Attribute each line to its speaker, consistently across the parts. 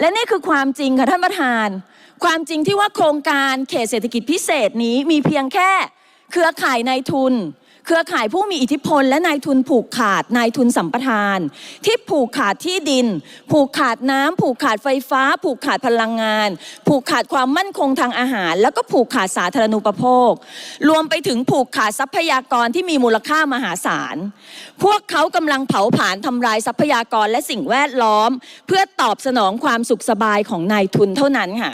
Speaker 1: และนี่คือความจริงค่ะท่านประธาน ความจริงที่ว่าโครงการเขตเศรษฐกิจพิเศษนี้มีเพียงแค่เครือข่ายในทุน เครือข่ายผู้มีอิทธิพล และนายทุนผูกขาดนายทุนสัมปทาน ที่ผูกขาดที่ดิน ผูกขาดน้ำผูกขาดไฟฟ้า ผูกขาดพลังงาน ผูกขาดความมั่นคงทางอาหาร แล้วก็ผูกขาดสาธารณูปโภค รวมไปถึงผูกขาดทรัพยากรที่มีมูลค่ามหาศาล พวกเขากำลังเผาผลาญทำลายทรัพยากรและสิ่งแวดล้อม เพื่อตอบสนองความสุขสบายของนายทุนเท่านั้นค่ะ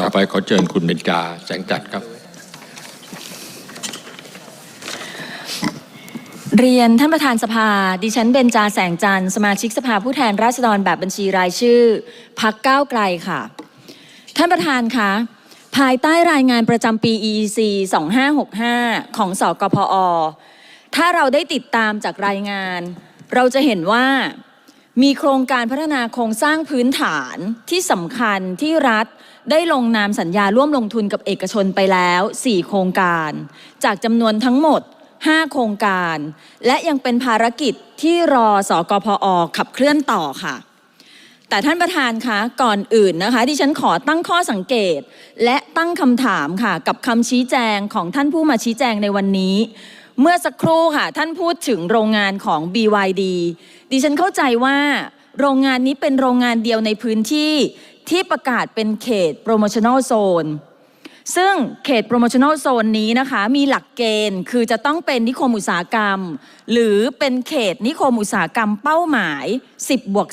Speaker 2: ต่อไปขอเชิญคุณเบญจาแสงจัดครับ
Speaker 1: เรียนท่านประธานสภา ดิฉันเบญจาแสงจันทร์สมาชิกสภาผู้แทนราษฎรแบบบัญชีรายชื่อพักก้าวไกลค่ะ ท่านประธานคะภายใต้รายงานประจำปี EEC 2565 ของสกพอ ถ้าเราได้ติดตามจากรายงาน เราจะเห็นว่ามีโครงการพัฒนาโครงสร้างพื้นฐานที่สำคัญที่รัฐ ได้ลงนามสัญญาร่วมลงทุนกับเอกชนไปแล้ว 4 โครงการ จากจำนวนทั้งหมด 5 โครงการ และยังเป็นภารกิจที่รอสอกพอขับเคลื่อนต่อค่ะ แต่ท่านประธานคะก่อนอื่นนะคะดิฉันขอตั้งข้อสังเกต และตั้งคำถามค่ะ กับคำชี้แจงของท่านผู้มาชี้แจงในวันนี้เมื่อสักครู่ค่ะ ท่านพูดถึงโรงงานของ BYD ดิฉันเข้าใจว่า โรงงานนี้เป็นโรงงานเดียวในพื้นที่ ที่ประกาศเป็นเขต promotional zone ซึ่งเขต promotional zone นี้นะคะมีหลักเกณฑ์คือจะต้องเป็นนิคมอุตสาหกรรม หรือเป็นเขตนิคมอุตสาหกรรมเป้าหมาย 10บวก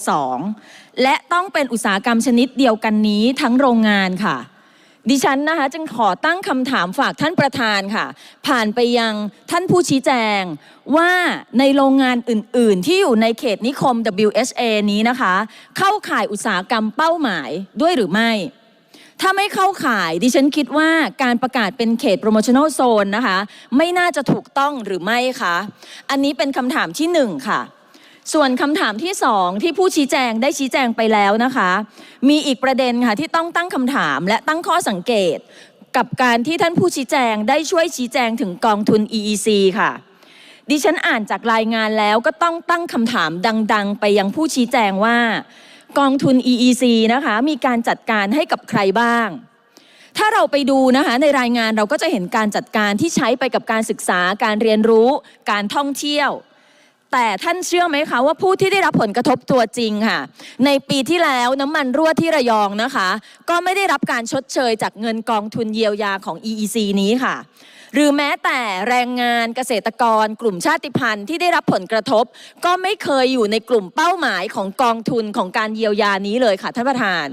Speaker 1: 2และต้องเป็นอุตสาหกรรมชนิดเดียวกันนี้ทั้งโรงงานค่ะ ดิฉันนะคะจึงขอตั้งคำถามฝากท่านประธานค่ะ ผ่านไปยังท่านผู้ชี้แจงว่าในโรงงานอื่น ๆ ที่อยู่ในเขตนิคม WHA นี้นะคะ เข้าข่ายอุตสาหกรรมเป้าหมายด้วยหรือไม่ ถ้าไม่เข้าข่ายดิฉันคิดว่าการประกาศเป็นเขต promotional zone นะคะ ไม่น่าจะถูกต้องหรือไม่คะอันนี้เป็นคำถามที่หนึ่งค่ะ ส่วนคำถามที่สองที่ผู้ชี้แจงได้ชี้แจงไปแล้วนะคะ มีอีกประเด็นค่ะที่ต้องตั้งคำถามและตั้งข้อสังเกต กับการที่ท่านผู้ชี้แจงได้ช่วยชี้แจงถึงกองทุน EEC ค่ะ ดิฉันอ่านจากรายงานแล้วก็ต้องตั้งคำถามดัง ๆ ไปยังผู้ชี้แจงว่า กองทุน EEC นะคะมีการจัดการให้กับใครบ้าง ถ้าเราไปดูนะคะในรายงานเราก็จะเห็นการจัดการที่ใช้ไปกับการศึกษาการเรียนรู้ การท่องเที่ยว แต่ท่านเชื่อไหมคะว่าผู้ที่ได้รับผลกระทบตัวจริงค่ะ ในปีที่แล้วน้ำมันรั่วที่ระยองนะคะ ก็ไม่ได้รับการชดเชยจากเงินกองทุนเยียวยาของ EEC นี้ค่ะ หรือแม้แต่แรงงานเกษตรกร กลุ่มชาติพันธุ์ที่ได้รับผลกระทบ ก็ไม่เคยอยู่ในกลุ่มเป้าหมายของกองทุนของการเยียวยานี้เลยค่ะท่านประธาน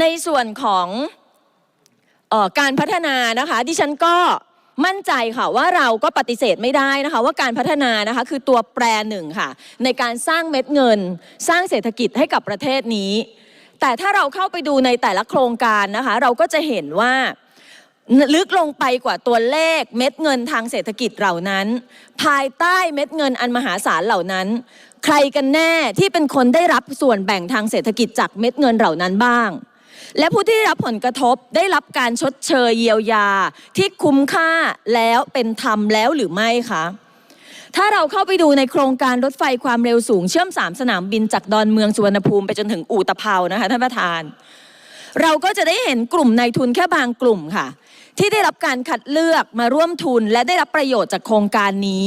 Speaker 1: ในส่วนของออการพัฒนานะคะ ดิฉันก็ มั่นใจค่ะว่าเราก็ปฏิเสธไม่ได้นะคะ ว่าการพัฒนานะคะคือตัวแปรหนึ่งค่ะ ในการสร้างเม็ดเงิน สร้างเศรษฐกิจให้กับประเทศนี้ แต่ถ้าเราเข้าไปดูในแต่ละโครงการนะคะ เราก็จะเห็นว่าลึกลงไปกว่าตัวเลขเม็ดเงินทางเศรษฐกิจเหล่านั้น ภายใต้เม็ดเงินอันมหาศาลเหล่านั้น ใครกันแน่ที่เป็นคนได้รับส่วนแบ่งทางเศรษฐกิจจากเม็ดเงินเหล่านั้นบ้าง และผู้ที่ได้รับผลกระทบได้รับการชดเชยเยียวยาที่คุ้มค่าแล้วเป็นธรรมแล้วหรือไม่คะถ้าเราเข้าไปดูในโครงการรถไฟความเร็วสูงเชื่อมสามสนามบินจากดอนเมืองสุวรรณภูมิไปจนถึงอู่ตะเภานะคะท่านประธาน เราก็จะได้เห็นกลุ่มนายทุนแค่บางกลุ่มค่ะ ที่ได้รับการคัดเลือกมาร่วมทุนและได้รับประโยชน์จากโครงการนี้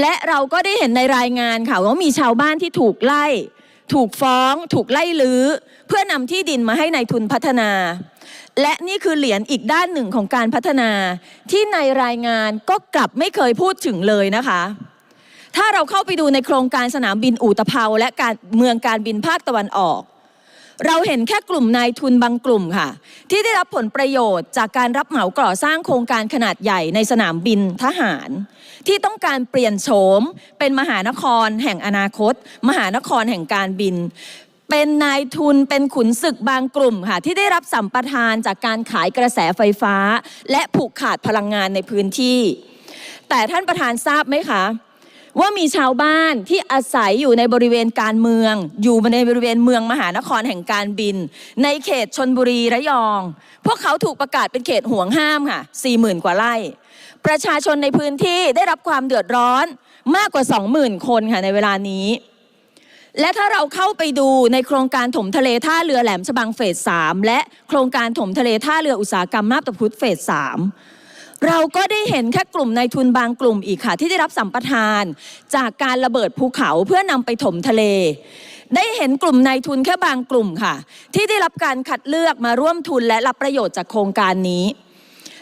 Speaker 1: และเราก็ได้เห็นในรายงานค่ะว่ามีชาวบ้านที่ถูกไล่ ถูกฟ้องถูกไล่ลื้อ เพื่อนำที่ดินมาให้ในายทุนพัฒนา และนี่คือเหรียญอีกด้านหนึ่งของการพัฒนา ที่ในรายงานก็กลับไม่เคยพูดถึงเลยนะคะ ถ้าเราเข้าไปดูในโครงการสนามบินอู่ตะเภาและการเมืองการบินภาคตะวันออก เราเห็นแค่กลุ่มนายทุนบางกลุ่มค่ะ ที่ได้รับผลประโยชน์จากการรับเหมาก่อสร้างโครงการขนาดใหญ่ในสนามบินทหาร ที่ต้องการเปลี่ยนโฉม เป็นมหานครแห่งอนาคต มหานครแห่งการบิน เป็นนายทุนเป็นขุนศึกบางกลุ่มค่ะ ที่ได้รับสัมปทานจากการขายกระแสไฟฟ้า และผูกขาดพลังงานในพื้นที่ แต่ท่านประธานทราบไหมคะ ว่ามีชาวบ้านที่อาศัยอยู่ในบริเวณการเมือง อยู่ในบริเวณเมืองมหานครแห่งการบิน ในเขตชนบุรีระยอง พวกเขาถูกประกาศเป็นเขตห่วงห้ามค่ะ40,000 กว่าไร่ ประชาชนในพื้นที่ได้รับความเดือดร้อนมากกว่า 20,000 คนค่ะในเวลานี้ และถ้าเราเข้าไปดูในโครงการถมทะเลท่าเรือแหลมฉบังเฟส3และโครงการถมทะเลท่าเรืออุตสาหกรรมมาบตาพุธเฟส3 เราก็ได้เห็นแค่กลุ่มนายทุนบางกลุ่มอีกค่ะ ที่ได้รับสัมปทาน จากการระเบิดภูเขาเพื่อนำไปถมทะเล ได้เห็นกลุ่มนายทุนแค่บางกลุ่มค่ะ ที่ได้รับการคัดเลือกมาร่วมทุนและรับประโยชน์จากโครงการนี้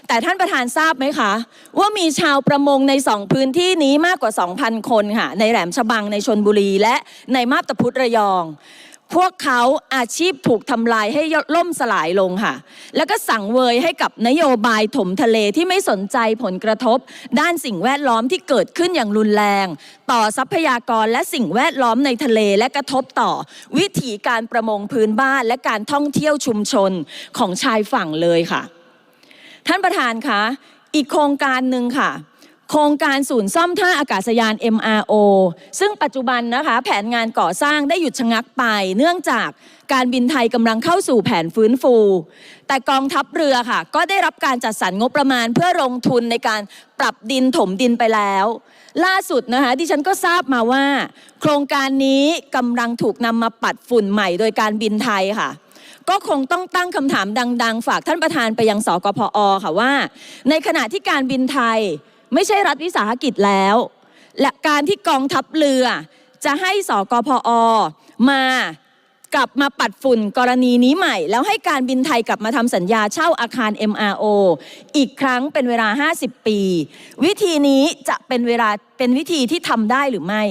Speaker 1: แต่ท่านประธานทราบไหมคะ ว่ามีชาวประมงในสองพื้นที่นี้มากกว่า 2,000 คนค่ะ ในแหลมฉบังในชนบุรีและในมาบตาพุธระยอง พวกเขาอาชีพถูกทำลายให้ล่มสลายลงค่ะ แล้วก็สั่งเวยให้กับนโยบายถมทะเลที่ไม่สนใจผลกระทบ ด้านสิ่งแวดล้อมที่เกิดขึ้นอย่างรุนแรง ต่อทรัพยากรและสิ่งแวดล้อมในทะเลและกระทบต่อ วิถีการประมงพื้นบ้านและการท่องเที่ยวชุมชนของชายฝั่งเลยค่ะ ท่านประธานคะอีกโครงการหนึ่งค่ะ โครงการศูนย์ซ่อมท่าอากาศยาน MRO ซึ่งปัจจุบันนะคะแผนงานก่อสร้างได้หยุดชะงักไป เนื่องจากการบินไทยกำลังเข้าสู่แผนฟื้นฟู แต่กองทัพเรือค่ะ ก็ได้รับการจัดสรรงบประมาณเพื่อลงทุนในการปรับดินถมดินไปแล้ว ล่าสุดนะคะดิฉันก็ทราบมาว่า โครงการนี้กำลังถูกนำมาปัดฝุ่นใหม่โดยการบินไทยค่ะก็คงต้องตั้งคำถามดัง ๆ ฝากท่านประธานไปยังสกพอค่ะว่า ในขณะที่การบินไทย ไม่ใช่รัฐวิสาหกิจแล้ว และการที่กองทัพเรือจะให้สกพอมากลับมาปัดฝุ่นกรณีนี้ใหม่ แล้วให้การบินไทยกลับมาทำสัญญาเช่าอาคาร MRO อีกครั้งเป็นเวลา 50 ปี วิธีนี้จะเป็นเวลาเป็นวิธีที่ทำได้หรือไม่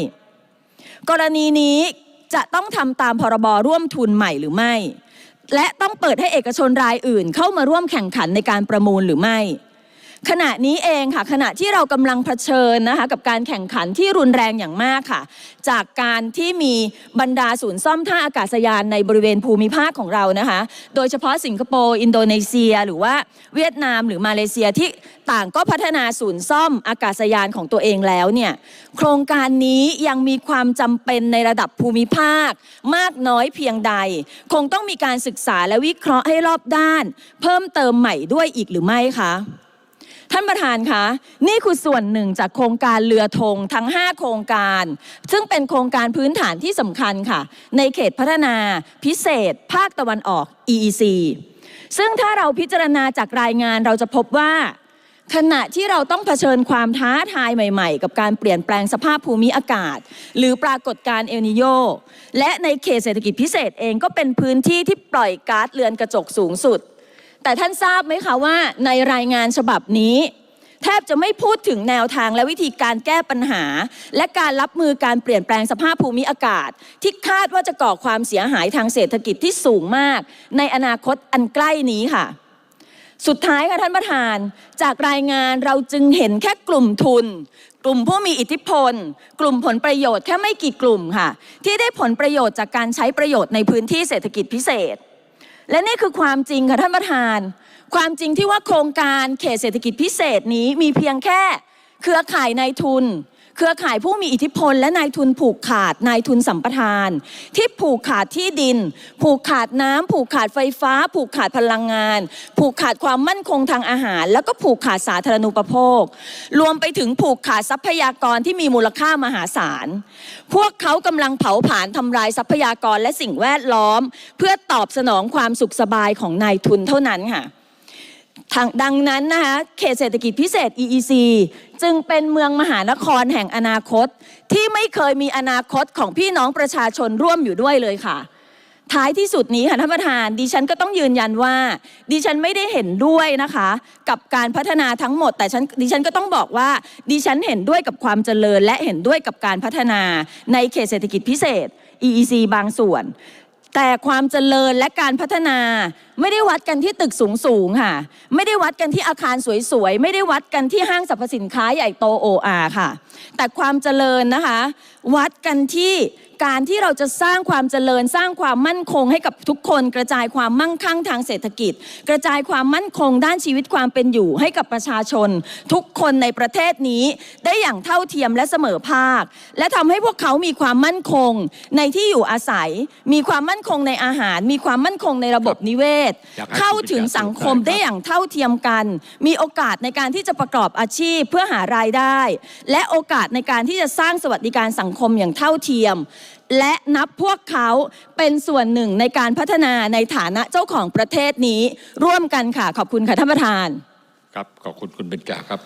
Speaker 1: กรณีนี้จะต้องทำตามพรบร่วมทุนใหม่หรือไม่ และต้องเปิดให้เอกชนรายอื่นเข้ามาร่วมแข่งขันในการประมูลหรือไม่ ขณะนี้เองค่ะ ขณะที่เรากำลังเผชิญนะคะกับการแข่งขันที่รุนแรงอย่างมากค่ะ จากการที่มีบรรดาศูนย์ซ่อมท่าอากาศยานในบริเวณภูมิภาคของเรานะคะ โดยเฉพาะสิงคโปร์อินโดนีเซีย หรือว่าเวียดนามหรือมาเลเซียที่ต่างก็พัฒนาศูนย์ซ่อมอากาศยานของตัวเองแล้วเนี่ยโครงการนี้ยังมีความจำเป็นในระดับภูมิภาค มากน้อยเพียงใด คงต้องมีการศึกษาและวิเคราะห์ให้รอบด้าน เพิ่มเติมใหม่ด้วยอีกหรือไม่คะ ท่านประธานคะ นี่คือส่วนหนึ่งจากโครงการเรือธงทั้ง 5 โครงการ ซึ่งเป็นโครงการพื้นฐานที่สำคัญค่ะ ในเขตพัฒนาพิเศษ ภาคตะวันออก EEC ซึ่งถ้าเราพิจารณาจากรายงานเราจะพบว่า ขณะที่เราต้องเผชิญความท้าทายใหม่ๆ กับการเปลี่ยนแปลงสภาพภูมิอากาศ หรือปรากฏการณ์เอลนิโยและในเขตเศรษฐกิจพิเศษเองก็เป็นพื้นที่ที่ปล่อยก๊าซเรือนกระจกสูงสุด แต่ท่านทราบไหมคะว่าในรายงานฉบับนี้ แทบจะไม่พูดถึงแนวทางและวิธีการแก้ปัญหา และการรับมือการเปลี่ยนแปลงสภาพภูมิอากาศ ที่คาดว่าจะก่อความเสียหายทางเศรษฐกิจที่สูงมาก ในอนาคตอันใกล้นี้ค่ะสุดท้ายค่ะท่านประธาน จากรายงานเราจึงเห็นแค่กลุ่มทุน กลุ่มผู้มีอิทธิพล กลุ่มผลประโยชน์แค่ไม่กี่กลุ่มค่ะ ที่ได้ผลประโยชน์จากการใช้ประโยชน์ในพื้นที่เศรษฐกิจพิเศษ และนี่คือความจริงค่ะท่านประธาน ความจริงที่ว่าโครงการเขตเศรษฐกิจพิเศษนี้มีเพียงแค่เครือข่ายในทุน เครือข่ายผู้มีอิทธิพล และนายทุนผูกขาดนายทุนสัมปทาน ที่ผูกขาดที่ดิน ผูกขาดน้ำผูกขาดไฟฟ้า ผูกขาดพลังงาน ผูกขาดความมั่นคงทางอาหาร แล้วก็ผูกขาดสาธารณูปโภค รวมไปถึงผูกขาดทรัพยากรที่มีมูลค่ามหาศาล พวกเขากำลังเผาผลาญทำลายทรัพยากรและสิ่งแวดล้อม เพื่อตอบสนองความสุขสบายของนายทุนเท่านั้นค่ะ ทางดังนั้นนะคะเขตเศรษฐกิจพิเศษ EEC จึงเป็นเมืองมหานครแห่งอนาคต ที่ไม่เคยมีอนาคตของพี่น้องประชาชนร่วมอยู่ด้วยเลยค่ะ ท้ายที่สุดนี้ค่ะท่านประธานดิฉันก็ต้องยืนยันว่า ดิฉันไม่ได้เห็นด้วยนะคะ กับการพัฒนาทั้งหมด แต่ฉันดิฉันก็ต้องบอกว่า ดิฉันเห็นด้วยกับความเจริญ และเห็นด้วยกับการพัฒนาในเขตเศรษฐกิจพิเศษ EEC บางส่วน แต่ความเจริญและการพัฒนาไม่ได้วัดกันที่ตึกสูงสูงค่ะ ไม่ได้วัดกันที่อาคารสวยๆ ไม่ได้วัดกันที่ห้างสรรพสินค้าใหญ่โตโออาค่ะ แต่ความเจริญนะคะ วัดกันที่การที่เราจะสร้างความเจริญสร้างความมั่นคงให้กับทุกคน กระจายความมั่งคั่งทางเศรษฐกิจ กระจายความมั่นคงด้านชีวิตความเป็นอยู่ให้กับประชาชน ทุกคนในประเทศนี้ได้อย่างเท่าเทียมและเสมอภาค และทำให้พวกเขามีความมั่นคงในที่อยู่อาศัย มีความมั่นคงในอาหาร มีความมั่นคงในระบบนิเวศ
Speaker 2: อยากให้
Speaker 1: เข้าถึงสังคมได้อย่างเท่าเทียมกัน มีโอกาสในการที่จะประกอบอาชีพเพื่อหารายได้ และโอกาสในการที่จะสร้างสวัสดิการสังคมอย่างเท่าเทียม และนับพวกเขาเป็นส่วนหนึ่งในการพัฒนาในฐานะเจ้าของประเทศนี้ ร่วมกันค่ะขอบคุณค่ะท่านประธาน
Speaker 2: ครับขอบคุณคุณเบญจาครับ